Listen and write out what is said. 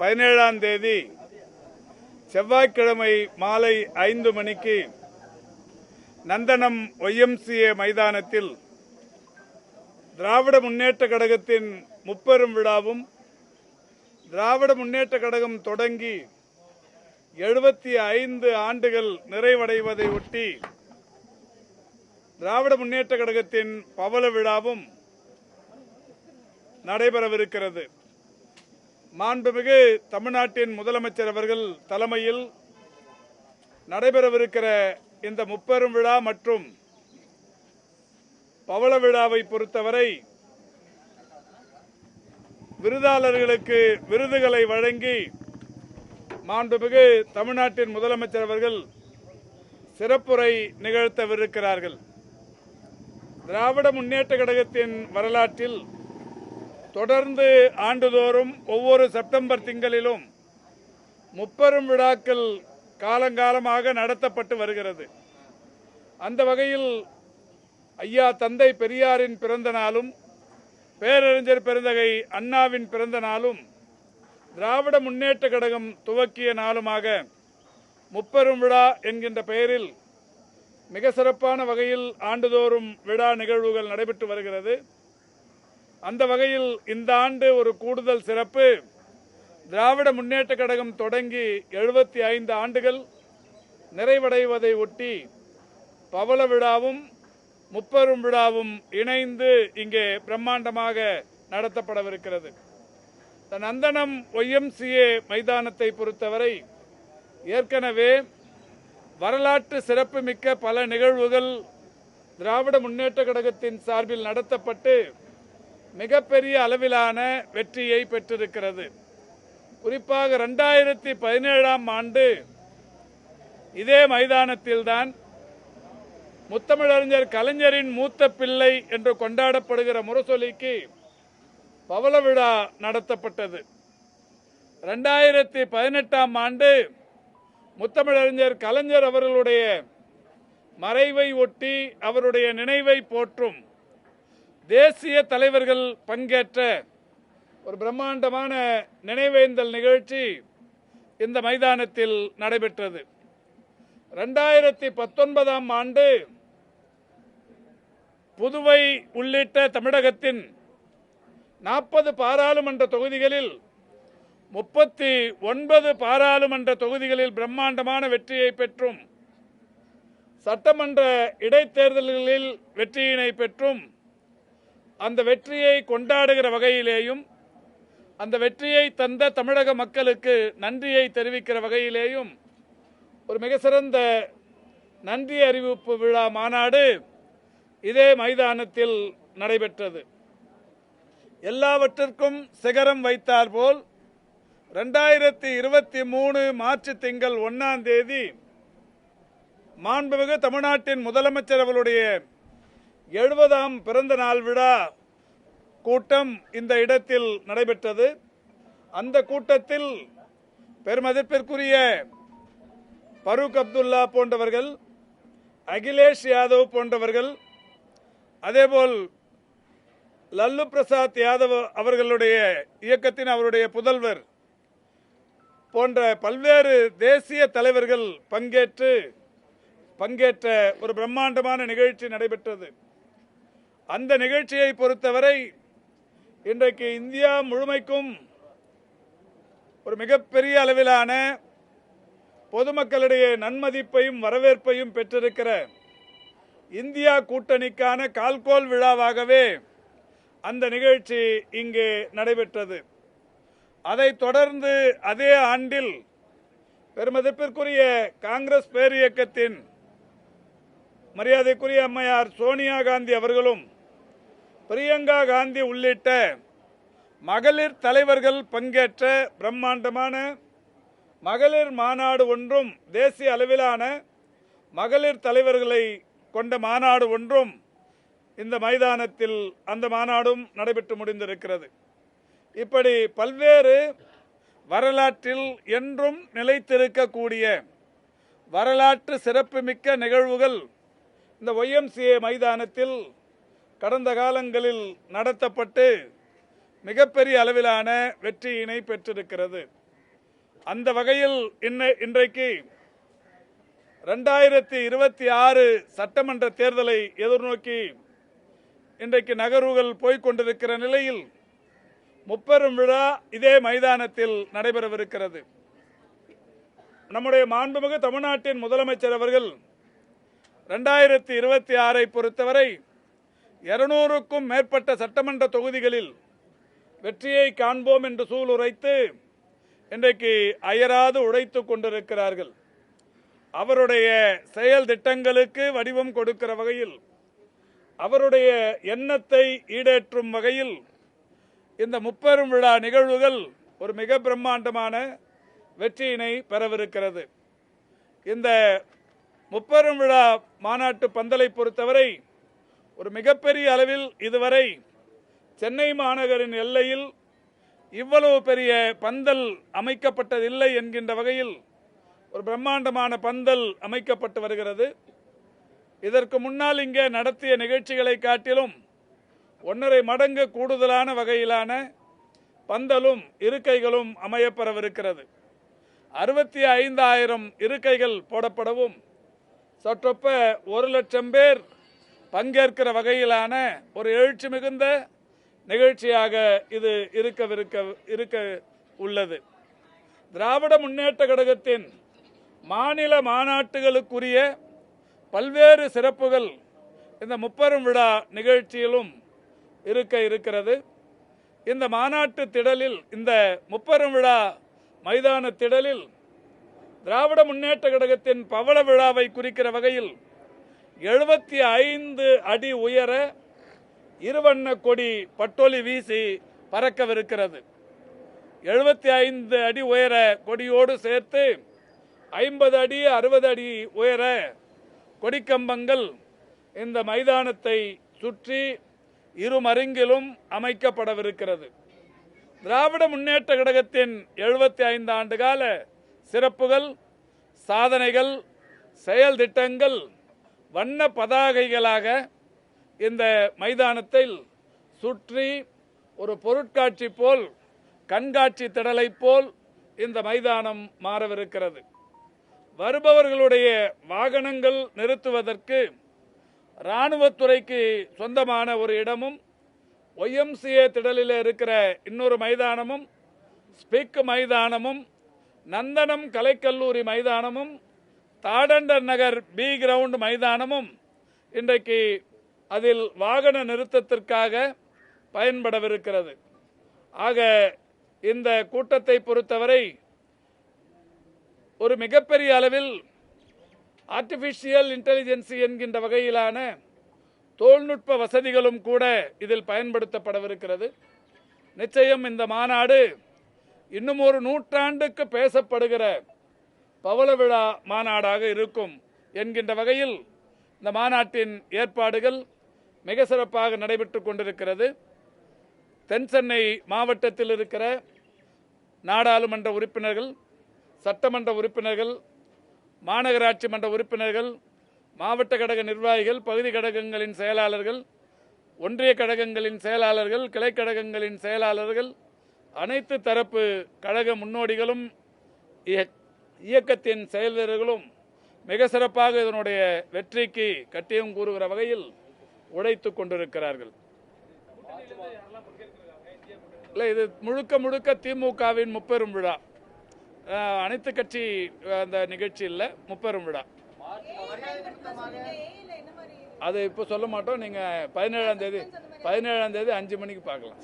பதினேழாம் தேதி செவ்வாய்க்கிழமை மாலை ஐந்து மணிக்கு நந்தனம் ஒய்எம்சிஏ மைதானத்தில் திராவிட முன்னேற்ற கழகத்தின் முப்பெரும் விழாவும் திராவிட முன்னேற்ற கழகம் தொடங்கி எழுபத்தி ஐந்து ஆண்டுகள் நிறைவடைவதை ஒட்டி திராவிட முன்னேற்ற கழகத்தின் பவள விழாவும் நடைபெறவிருக்கிறது. மாண்புமிகு தமிழ்நாட்டின் முதலமைச்சர் அவர்கள் தலைமையில் நடைபெறவிருக்கிற இந்த முப்பெரும் விழா மற்றும் பவள விழாவை பொறுத்தவரை விருதாளர்களுக்கு விருதுகளை வழங்கி மாண்புமிகு தமிழ்நாட்டின் முதலமைச்சர் அவர்கள் சிறப்புரை நிகழ்த்தவிருக்கிறார்கள். திராவிட முன்னேற்ற கழகத்தின் வரலாற்றில் தொடர்ந்து ஆண்டுதோறும் ஒவ்வொரு செப்டம்பர் திங்களிலும் முப்பெரும் விழாக்கள் காலங்காலமாக நடத்தப்பட்டு வருகிறது. அந்த வகையில் ஐயா தந்தை பெரியாரின் பிறந்த நாளும் பேரறிஞர் பெருந்தகை அண்ணாவின் பிறந்த நாளும் திராவிட முன்னேற்ற கழகம் துவக்கிய நாளுமாக முப்பெரும் விழா என்கின்ற பெயரில் மிக சிறப்பான வகையில் ஆண்டுதோறும் விழா நிகழ்வுகள் நடைபெற்று வருகிறது. அந்த வகையில் இந்த ஆண்டு ஒரு கூடுதல் சிறப்பு. திராவிட முன்னேற்ற கழகம் தொடங்கி எழுபத்தி ஐந்து ஆண்டுகள் நிறைவடைவதை ஒட்டி பவள விழாவும் முப்பெரும் விழாவும் இணைந்து இங்கே பிரம்மாண்டமாக நடத்தப்படவிருக்கிறது. நந்தனம் ஒய்எம்சிஏ மைதானத்தை பொறுத்தவரை ஏற்கனவே வரலாற்று சிறப்புமிக்க பல நிகழ்வுகள் திராவிட முன்னேற்ற கழகத்தின் சார்பில் நடத்தப்பட்டு மிகப்பெரிய அளவிலான வெற்றியை பெற்றிருக்கிறது. குறிப்பாக ரெண்டாயிரத்தி பதினேழாம் ஆண்டு இதே மைதானத்தில்தான் முத்தமிழறிஞர் கலைஞரின் மூத்த பிள்ளை என்று கொண்டாடப்படுகிற முரசொலிக்கு பவள விழா நடத்தப்பட்டது. ரெண்டாயிரத்தி பதினெட்டாம் ஆண்டு முத்தமிழறிஞர் கலைஞர் அவர்களுடைய மறைவை ஒட்டி அவருடைய நினைவை போற்றும் தேசிய தலைவர்கள் பங்கேற்ற ஒரு பிரம்மாண்டமான நினைவேந்தல் நிகழ்ச்சி இந்த மைதானத்தில் நடைபெற்றது. ரெண்டாயிரத்தி பத்தொன்பதாம் ஆண்டு புதுவை உள்ளிட்ட தமிழகத்தின் நாற்பது பாராளுமன்ற தொகுதிகளில் முப்பத்தி ஒன்பது பாராளுமன்ற தொகுதிகளில் பிரம்மாண்டமான வெற்றியை பெற்றும் சட்டமன்ற இடைத்தேர்தல்களில் வெற்றியினை பெற்றும் அந்த வெற்றியை கொண்டாடுகிற வகையிலேயும் அந்த வெற்றியை தந்த தமிழக மக்களுக்கு நன்றியை தெரிவிக்கிற வகையிலேயும் ஒரு மிக சிறந்த நன்றி அறிவிப்பு விழா மாநாடு இதே மைதானத்தில் நடைபெற்றது. எல்லாவற்றிற்கும் சிகரம் வைத்தார் போல் ரெண்டாயிரத்தி இருபத்தி மூணு மார்ச் திங்கள் ஒன்னாம் தேதி மாண்புமிகு தமிழ்நாட்டின் முதலமைச்சர் அவர்களுடைய எழுபதாம் பிறந்த நாள் விழா கூட்டம் இந்த இடத்தில் நடைபெற்றது. அந்த கூட்டத்தில் பெருமதிப்பிற்குரிய பரூக் அப்துல்லா போன்றவர்கள் அகிலேஷ் யாதவ் போன்றவர்கள் அதேபோல் லல்லு பிரசாத் யாதவ் அவர்களுடைய இயக்கத்தின் அவருடைய புதல்வர் போன்ற பல்வேறு தேசிய தலைவர்கள் பங்கேற்று பங்கேற்ற ஒரு பிரம்மாண்டமான நிகழ்ச்சி நடைபெற்றது. அந்த நிகழ்ச்சியை பொறுத்தவரை இன்றைக்கு இந்தியா முழுமைக்கும் ஒரு மிகப்பெரிய அளவிலான பொதுமக்களிடையே நன்மதிப்பையும் வரவேற்பையும் பெற்றிருக்கிற இந்தியா கூட்டணிக்கான கால்கோல் விழாவாகவே அந்த நிகழ்ச்சி இங்கே நடைபெற்றது. அதைத் தொடர்ந்து அதே ஆண்டில் பெருமதிப்பிற்குரிய காங்கிரஸ் பேரியக்கத்தின் மரியாதைக்குரிய அம்மையார் சோனியா காந்தி அவர்களும் பிரியங்கா காந்தி உள்ளிட்ட மகளிர் தலைவர்கள் பங்கேற்ற பிரம்மாண்டமான மகளிர் மாநாடு ஒன்றும் தேசிய அளவிலான மகளிர் தலைவர்களை கொண்ட மாநாடு ஒன்றும் இந்த மைதானத்தில் அந்த மாநாடும் நடைபெற்று முடிந்திருக்கிறது. இப்படி பல்வேறு வரலாற்றில் என்றும் நிலைத்திருக்கக்கூடிய வரலாற்று சிறப்புமிக்க நிகழ்வுகள் இந்த ஒய்எம்சிஏ மைதானத்தில் கடந்த காலங்களில் நடத்தப்பட்டு மிகப்பெரிய அளவிலான வெற்றியினை பெற்றிருக்கிறது. அந்த வகையில் இன்ன- இன்றைக்கு ரெண்டாயிரத்தி இருபத்தி ஆறு சட்டமன்ற தேர்தலை எதிர்நோக்கி இன்றைக்கு நகர்வுகள் போய்கொண்டிருக்கிற நிலையில் முப்பெரும் விழா இதே மைதானத்தில் நடைபெறவிருக்கிறது. நம்முடைய மாண்புமிகு தமிழ்நாட்டின் முதலமைச்சர் அவர்கள் ரெண்டாயிரத்தி இருபத்தி ஆறை பொறுத்தவரை இருநூறுக்கும் மேற்பட்ட சட்டமன்ற தொகுதிகளில் வெற்றியை காண்போம் என்று சூளுரைத்து இன்றைக்கு அயராது உழைத்துக் கொண்டிருக்கிறார்கள். அவருடைய செயல் திட்டங்களுக்கு வடிவம் கொடுக்கிற வகையில் அவருடைய எண்ணத்தை ஈடேற்றும் வகையில் இந்த முப்பெரும் விழா நிகழ்வுகள் ஒரு மிக பிரம்மாண்டமான வெற்றியினை பெறவிருக்கிறது. இந்த முப்பெரும் விழா மாநாட்டு பந்தலை பொறுத்தவரை ஒரு மிகப்பெரிய அளவில் இதுவரை சென்னை மாநகரின் எல்லையில் இவ்வளவு பெரிய பந்தல் அமைக்கப்பட்டதில்லை என்கின்ற வகையில் ஒரு பிரம்மாண்டமான பந்தல் அமைக்கப்பட்டு வருகிறது. இதற்கு முன்னால் இங்கே நடத்திய நிகழ்ச்சிகளை காட்டிலும் ஒன்றரை மடங்கு கூடுதலான வகையிலான பந்தலும் இருக்கைகளும் அமையப்பெறவிருக்கிறது. அறுபத்தி ஐந்தாயிரம் இருக்கைகள் போடப்படவும் சற்றொப்ப ஒரு லட்சம் பேர் பங்கேற்கிற வகையிலான ஒரு எழுச்சி மிகுந்த நிகழ்ச்சியாக இது இருக்கவிருக்க இருக்க உள்ளது. திராவிட முன்னேற்ற கழகத்தின் மாநில மாநாட்டுகளுக்குரிய பல்வேறு சிறப்புகள் இந்த முப்பெரும் விழா நிகழ்ச்சியிலும் இருக்க இருக்கிறது. இந்த மாநாட்டு திடலில் இந்த முப்பெரும் விழா மைதான திடலில் திராவிட முன்னேற்ற கழகத்தின் பவள விழாவை குறிக்கிற வகையில் எழுபத்தி ஐந்து அடி உயர இருவண்ண கொடி பட்டோலி வீசி பறக்கவிருக்கிறது. எழுபத்தி ஐந்து அடி உயர கொடியோடு சேர்த்து ஐம்பது அடி அறுபது அடி உயர கொடிக்கம்பங்கள் இந்த மைதானத்தை சுற்றி இருமருங்கிலும் அமைக்கப்படவிருக்கிறது. திராவிட முன்னேற்ற கழகத்தின் எழுபத்தி ஐந்து ஆண்டு கால சிறப்புகள் சாதனைகள் செயல் திட்டங்கள் வண்ண பதாகைகளாக இந்த மைதானத்தில் சுற்றி ஒரு பொருட்காட்சி போல் கண்காட்சி திடலை போல் இந்த மைதானம் மாறவிருக்கிறது. வருபவர்களுடைய வாகனங்கள் நிறுத்துவதற்கு இராணுவத்துறைக்கு சொந்தமான ஒரு இடமும் ஒய்எம்சிஏ திடலில் இருக்கிற இன்னொரு மைதானமும் ஸ்பிக் மைதானமும் நந்தனம் கலைக்கல்லூரி மைதானமும் தாடண்டர் நகர் பி கிரவுண்ட் மைதானமும் இன்றைக்கு அதில் வாகன நிறுத்தத்திற்காக பயன்படவிருக்கிறது. ஆக இந்த கூட்டத்தை பொறுத்தவரை ஒரு மிகப்பெரிய அளவில் ஆர்டிபிஷியல் இன்டெலிஜென்சி என்கின்ற வகையிலான தொழில்நுட்ப வசதிகளும் கூட இதில் பயன்படுத்தப்படவிருக்கிறது. நிச்சயம் இந்த மாநாடு இன்னும் ஒரு நூற்றாண்டுக்கு பேசப்படுகிற பவள விழா மாநாடாக இருக்கும் என்கின்ற வகையில் இந்த மாநாட்டின் ஏற்பாடுகள் மிக சிறப்பாக நடைபெற்றுக் கொண்டிருக்கிறது. தென் சென்னை மாவட்டத்தில் இருக்கிற நாடாளுமன்ற உறுப்பினர்கள் சட்டமன்ற உறுப்பினர்கள் மாநகராட்சி மன்ற உறுப்பினர்கள் மாவட்ட கழக நிர்வாகிகள் பகுதி கழகங்களின் செயலாளர்கள் ஒன்றிய கழகங்களின் செயலாளர்கள் கிளைக்கழகங்களின் செயலாளர்கள் அனைத்து தரப்பு கழக முன்னோடிகளும் இயக்கத்தின் செயல் வீரர்களும் மிக சிறப்பாக இதனுடைய வெற்றிக்கு கட்டியம் கூறுகிற வகையில் உழைத்துக் கொண்டிருக்கிறார்கள். இல்லை இது முழுக்க முழுக்க திமுகவின் முப்பெரும் விழா. அனைத்து கட்சி அந்த நிகழ்ச்சி இல்லை முப்பெரும் விழா. அது இப்போ சொல்ல மாட்டோம். நீங்கள் பதினேழாம் தேதி பதினேழாம் தேதி அஞ்சு மணிக்கு பார்க்கலாம்.